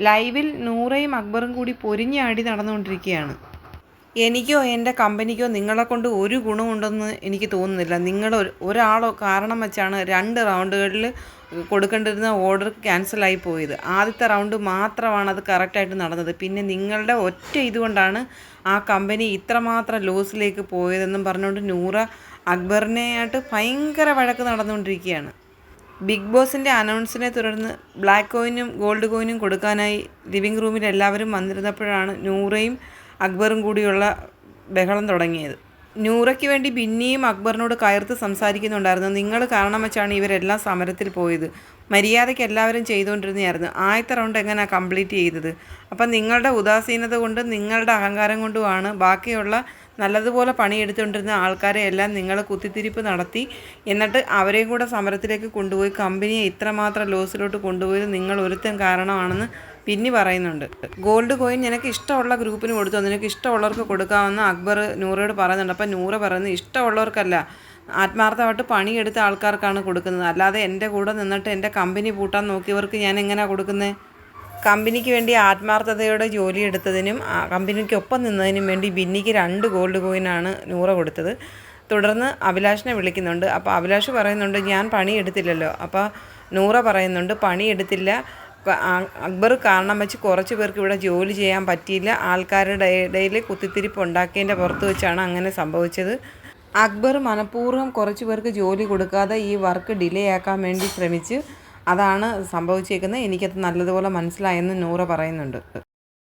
ലൈവിൽ നൂറയും അക്ബറും കൂടി പൊരിഞ്ഞാടി നടന്നുകൊണ്ടിരിക്കുകയാണ്. എനിക്കോ എന്റെ കമ്പനിക്കോ നിങ്ങളെ കൊണ്ട് ഒരു ഗുണമുണ്ടെന്ന് എനിക്ക് തോന്നുന്നില്ല. നിങ്ങൾ ഒരാളോ കാരണം വെച്ചാണ് രണ്ട് റൗണ്ടുകളിൽ കൊടുക്കേണ്ടിരുന്ന ഓർഡർ ക്യാൻസലായി പോയത്. ആദ്യത്തെ റൗണ്ട് മാത്രമാണ് അത് കറക്റ്റായിട്ട് നടന്നത്. പിന്നെ നിങ്ങളുടെ ഒറ്റ ഇതുകൊണ്ടാണ് ആ കമ്പനി ഇത്രമാത്രം ലോസിലേക്ക് പോയതെന്നും പറഞ്ഞുകൊണ്ട് നൂറ അക്ബറിനെയായിട്ട് ഭയങ്കര വഴക്ക് നടന്നുകൊണ്ടിരിക്കുകയാണ്. ബിഗ് ബോസിന്റെ അനൗൺസിനെ തുടർന്ന് ബ്ലാക്ക് കോയിനും ഗോൾഡ് കോയിനും കൊടുക്കാനായി ലിവിംഗ് റൂമിൽ എല്ലാവരും വന്നിരുന്നപ്പോഴാണ് നൂറയും അക്ബറും കൂടിയുള്ള ബഹളം തുടങ്ങിയത്. നൂറയ്ക്ക് വേണ്ടി ബിന്നിയും അക്ബറിനോട് കയർത്ത് സംസാരിക്കുന്നുണ്ടായിരുന്നു. നിങ്ങൾ കാരണം വെച്ചാണ് ഇവരെല്ലാം സമരത്തിൽ പോയത്. മര്യാദയ്ക്ക് എല്ലാവരും ചെയ്തുകൊണ്ടിരുന്നതായിരുന്നു. ആദ്യത്തെ റൗണ്ട് എങ്ങനെയാണ് കംപ്ലീറ്റ് ചെയ്തത്? അപ്പം നിങ്ങളുടെ ഉദാസീനത കൊണ്ടും നിങ്ങളുടെ അഹങ്കാരം കൊണ്ടുമാണ് ബാക്കിയുള്ള നല്ലതുപോലെ പണിയെടുത്തുകൊണ്ടിരുന്ന ആൾക്കാരെ എല്ലാം നിങ്ങൾ കുത്തിത്തിരിപ്പ് നടത്തി എന്നിട്ട് അവരെയും കൂടെ സമരത്തിലേക്ക് കൊണ്ടുപോയി കമ്പനിയെ ഇത്രമാത്രം ലോസിലോട്ട് കൊണ്ടുപോയത് നിങ്ങൾ ഒരുത്തൻ കാരണമാണെന്ന് പിന്നി പറയുന്നുണ്ട്. ഗോൾഡ് കോയിൻ നിനക്ക് ഇഷ്ടമുള്ള ഗ്രൂപ്പിന് കൊടുത്തു? നിനക്ക് ഇഷ്ടമുള്ളവർക്ക് കൊടുക്കാമെന്ന് അക്ബർ നൂറയോട് പറയുന്നുണ്ട്. അപ്പം നൂറ പറയുന്നത് ഇഷ്ടമുള്ളവർക്കല്ല. ആത്മാർത്ഥമായിട്ട് പണിയെടുത്ത ആൾക്കാർക്കാണ് കൊടുക്കുന്നത്. അല്ലാതെ എന്റെ കൂടെ നിന്നിട്ട് എന്റെ കമ്പനി പൂട്ടാൻ നോക്കിയവർക്ക് ഞാൻ എങ്ങനെയാണ് കൊടുക്കുന്നത്? കമ്പനിക്ക് വേണ്ടി ആത്മാർത്ഥതയോടെ ജോലി എടുത്തതിനും ആ കമ്പനിക്കൊപ്പം നിന്നതിനും വേണ്ടി ബിന്നിക്ക് രണ്ട് ഗോൾഡ് കോയിനാണ് നൂറ കൊടുത്തത്. തുടർന്ന് അഭിലാഷിനെ വിളിക്കുന്നുണ്ട്. അപ്പോൾ അഭിലാഷ് പറയുന്നുണ്ട് ഞാൻ പണിയെടുത്തില്ലല്ലോ അപ്പോൾ നൂറ പറയുന്നുണ്ട് പണിയെടുത്തില്ല അക്ബർ കാരണം വെച്ച് കുറച്ച് പേർക്ക് ഇവിടെ ജോലി ചെയ്യാൻ പറ്റിയില്ല. ആൾക്കാരുടെ ഇടയിൽ കുത്തിത്തിരിപ്പ് ഉണ്ടാക്കിയതിന്റെ പുറത്ത് വെച്ചാണ് അങ്ങനെ സംഭവിച്ചത്. അക്ബർ മനഃപൂർവം കുറച്ച് പേർക്ക് ജോലി കൊടുക്കാതെ ഈ വർക്ക് ഡിലേ ആക്കാൻ വേണ്ടി ശ്രമിച്ച് അതാണ് സംഭവിച്ചേക്കുന്നത്. എനിക്കത് നല്ലതുപോലെ മനസ്സിലായെന്ന് നൂറ പറയുന്നുണ്ട്.